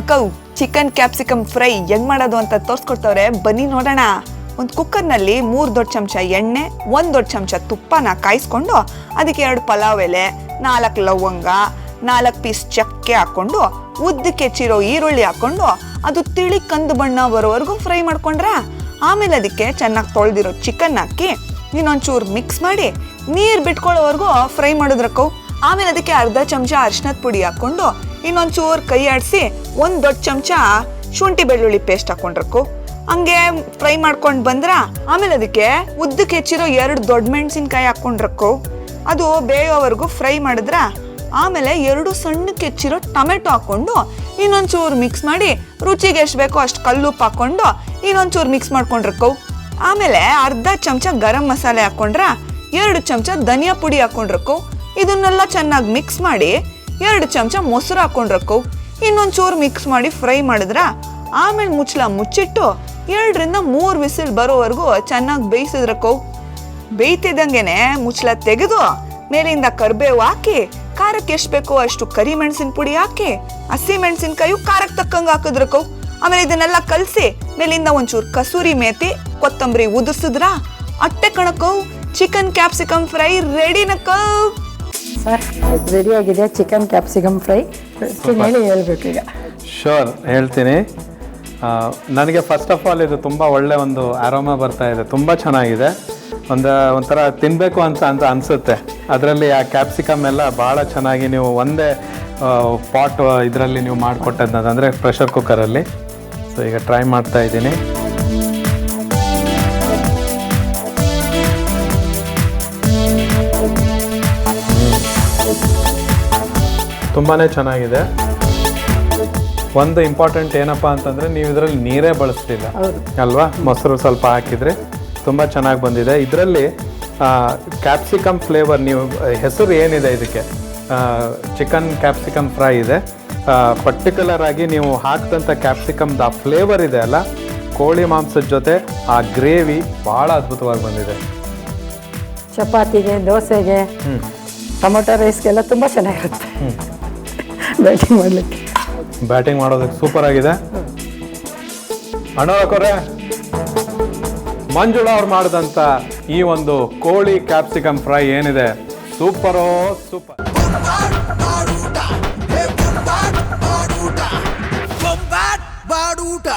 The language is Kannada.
ಅಕ್ಕ, ಚಿಕನ್ ಕ್ಯಾಪ್ಸಿಕಮ್ ಫ್ರೈ ಹೆಂಗ್ ಮಾಡೋದು ಅಂತ ತೋರಿಸ್ಕೊಡ್ತವ್ರೆ, ಬನ್ನಿ ನೋಡೋಣ. ಒಂದು ಕುಕ್ಕರ್ನಲ್ಲಿ ಮೂರು ದೊಡ್ಡ ಚಮಚ ಎಣ್ಣೆ, ಒಂದು ದೊಡ್ಡ ಚಮಚ ತುಪ್ಪನ ಕಾಯಿಸ್ಕೊಂಡು ಅದಕ್ಕೆ ಎರಡು ಪಲಾವ್ ಎಲೆ, ನಾಲ್ಕು ಲವಂಗ, ನಾಲ್ಕು ಪೀಸ್ ಚಕ್ಕೆ ಹಾಕ್ಕೊಂಡು ಉದ್ದಕ್ಕೆ ಚಿರೋ ಈರುಳ್ಳಿ ಹಾಕ್ಕೊಂಡು ಅದು ತಿಳಿ ಕಂದು ಬಣ್ಣ ಬರೋವರೆಗೂ ಫ್ರೈ ಮಾಡ್ಕೊಂಡ್ರ? ಆಮೇಲೆ ಅದಕ್ಕೆ ಚೆನ್ನಾಗಿ ತೊಳೆದಿರೋ ಚಿಕನ್ ಹಾಕಿ ಇನ್ನೊಂಚೂರು ಮಿಕ್ಸ್ ಮಾಡಿ ನೀರು ಬಿಟ್ಕೊಳ್ಳೋವರೆಗೂ ಫ್ರೈ ಮಾಡಿದ್ರಕ್ಕವು ಆಮೇಲೆ ಅದಕ್ಕೆ ಅರ್ಧ ಚಮಚ ಅರಿಶಿನದ ಪುಡಿ ಹಾಕ್ಕೊಂಡು ಇನ್ನೊಂಚೂರು ಕೈ ಆಡಿಸಿ ಒಂದು ದೊಡ್ಡ ಚಮಚ ಶುಂಠಿ ಬೆಳ್ಳುಳ್ಳಿ ಪೇಸ್ಟ್ ಹಾಕೊಂಡ್ರಕ್ಕು. ಹಂಗೆ ಫ್ರೈ ಮಾಡ್ಕೊಂಡು ಬಂದ್ರ ಆಮೇಲೆ ಅದಕ್ಕೆ ಉದ್ದಕ್ಕೆ ಹೆಚ್ಚಿರೋ ಎರಡು ದೊಡ್ಡ ಮೆಣಸಿನ್ಕಾಯಿ ಹಾಕೊಂಡ್ರಕ್ಕು. ಅದು ಬೇಯೋವರೆಗೂ ಫ್ರೈ ಮಾಡಿದ್ರ ಆಮೇಲೆ ಎರಡು ಸಣ್ಣಕ್ಕೆ ಹೆಚ್ಚಿರೋ ಟೊಮೆಟೊ ಹಾಕೊಂಡು ಇನ್ನೊಂಚೂರು ಮಿಕ್ಸ್ ಮಾಡಿ ರುಚಿಗೆ ಎಷ್ಟು ಬೇಕೋ ಅಷ್ಟು ಕಲ್ಲುಪ್ಪು ಹಾಕ್ಕೊಂಡು ಇನ್ನೊಂಚೂರು ಮಿಕ್ಸ್ ಮಾಡ್ಕೊಂಡ್ರಕ್ಕು. ಆಮೇಲೆ ಅರ್ಧ ಚಮಚ ಗರಂ ಮಸಾಲೆ ಹಾಕ್ಕೊಂಡ್ರ ಎರಡು ಚಮಚ ಧನಿಯಾ ಪುಡಿ ಹಾಕೊಂಡ್ರಕ್ಕು. ಇದನ್ನೆಲ್ಲ ಚೆನ್ನಾಗಿ ಮಿಕ್ಸ್ ಮಾಡಿ ಎರಡು ಚಮಚ ಮೊಸರು ಹಾಕೊಂಡ್ರಕ್ಕು ಇನ್ನೊಂಚೂರು ಮಿಕ್ಸ್ ಮಾಡಿ ಫ್ರೈ ಮಾಡಿದ್ರ ಆಮೇಲೆ ಮುಚ್ಚಲ ಮುಚ್ಚಿಟ್ಟು ಎರಡರಿಂದ ಮೂರು ವಿಸಿಲ್ ಬರೋವರೆಗೂ ಚೆನ್ನಾಗಿ ಬೇಯಿಸಿದ್ರಕ್ಕೋ. ಬೇಯ್ತಿದ್ದಂಗೆನೆ ಮುಚ್ಚಳ ತೆಗೆದು ಮೇಲಿಂದ ಕರಿಬೇವು ಹಾಕಿ, ಖಾರಕ್ಕೆ ಎಷ್ಟು ಬೇಕೋ ಅಷ್ಟು ಕರಿ ಮೆಣಸಿನ ಪುಡಿ ಹಾಕಿ, ಹಸಿ ಮೆಣಸಿನ್ಕಾಯಿ ಖಾರಕ್ಕೆ ತಕ್ಕಂಗೆ ಹಾಕಿದ್ರಕ್ಕೋ. ಆಮೇಲೆ ಇದನ್ನೆಲ್ಲ ಕಲಸಿ ಮೇಲಿಂದ ಒಂಚೂರು ಕಸೂರಿ ಮೇತಿ, ಕೊತ್ತಂಬರಿ ಉದಿಸಿದ್ರ ಅಟ್ಟೆ ಕಣಕ್ಕೋ, ಚಿಕನ್ ಕ್ಯಾಪ್ಸಿಕಮ್ ಫ್ರೈ ರೆಡಿನಕ್ಕೋ. ಸರ್ ರೆಡಿಯಾಗಿದೆ ಚಿಕನ್ ಕ್ಯಾಪ್ಸಿಕಮ್ ಫ್ರೈ ಹೇಳಿ ಹೇಳ್ಬೇಕು ಈಗ. ಶೋರ್ ಹೇಳ್ತೀನಿ. ನನಗೆ ಫಸ್ಟ್ ಆಫ್ ಆಲ್ ಇದು ತುಂಬ ಒಳ್ಳೆ ಒಂದು ಆರೋಮ ಬರ್ತಾ ಇದೆ ತುಂಬ ಚೆನ್ನಾಗಿದೆ. ಒಂದು ಒಂಥರ ತಿನ್ನಬೇಕು ಅಂತ ಅಂತ ಅನಿಸುತ್ತೆ. ಅದರಲ್ಲಿ ಆ ಕ್ಯಾಪ್ಸಿಕಮ್ ಎಲ್ಲ ಭಾಳ ಚೆನ್ನಾಗಿ ನೀವು ಒಂದೇ ಪಾಟ್ ಇದರಲ್ಲಿ ನೀವು ಮಾಡಿಕೊಟ್ಟದ್ದು ಅಂದರೆ ಪ್ರೆಷರ್ ಕುಕ್ಕರಲ್ಲಿ ಸೊ ಈಗ ಟ್ರೈ ಮಾಡ್ತಾ ಇದ್ದೀನಿ. ತುಂಬಾ ಚೆನ್ನಾಗಿದೆ. ಒಂದು ಇಂಪಾರ್ಟೆಂಟ್ ಏನಪ್ಪ ಅಂತಂದರೆ ನೀವು ಇದರಲ್ಲಿ ನೀರೇ ಬಳಸ್ತಿಲ್ಲ. ಅಲ್ವಾ? ಮೊಸರು ಸ್ವಲ್ಪ ಹಾಕಿದರೆ ತುಂಬ ಚೆನ್ನಾಗಿ ಬಂದಿದೆ. ಇದರಲ್ಲಿ ಕ್ಯಾಪ್ಸಿಕಮ್ ಫ್ಲೇವರ್ ನೀವು ಹೆಸರು ಏನಿದೆ ಇದಕ್ಕೆ? ಚಿಕನ್ ಕ್ಯಾಪ್ಸಿಕಮ್ ಫ್ರೈ ಇದೆ. ಪರ್ಟಿಕ್ಯುಲರ್ ಆಗಿ ನೀವು ಹಾಕಿದಂಥ ಕ್ಯಾಪ್ಸಿಕಮ್ದು ಆ ಫ್ಲೇವರ್ ಇದೆ ಅಲ್ಲ? ಕೋಳಿ ಮಾಂಸದ ಜೊತೆ ಆ ಗ್ರೇವಿ ಭಾಳ ಅದ್ಭುತವಾಗಿ ಬಂದಿದೆ. ಚಪಾತಿಗೆ ದೋಸೆಗೆ ಹ್ಞೂ ಟೊಮೊಟೊ ರೈಸ್ಗೆಲ್ಲ ತುಂಬ ಚೆನ್ನಾಗಿರುತ್ತೆ. ಬ್ಯಾಟಿಂಗ್ ಮಾಡಲಿಕ್ಕೆ. ಬ್ಯಾಟಿಂಗ್ ಮಾಡೋದಕ್ಕೆ ಸೂಪರ್ ಆಗಿದೆ. ಅಣ್ಣವ್ರೆ ಮಂಜುಳ ಅವ್ರು ಮಾಡಿದಂತ ಈ ಒಂದು ಕೋಳಿ ಕ್ಯಾಪ್ಸಿಕಮ್ ಫ್ರೈ ಏನಿದೆ? ಸೂಪರೋ ಸೂಪರ್ ಬಾಡೂಟ.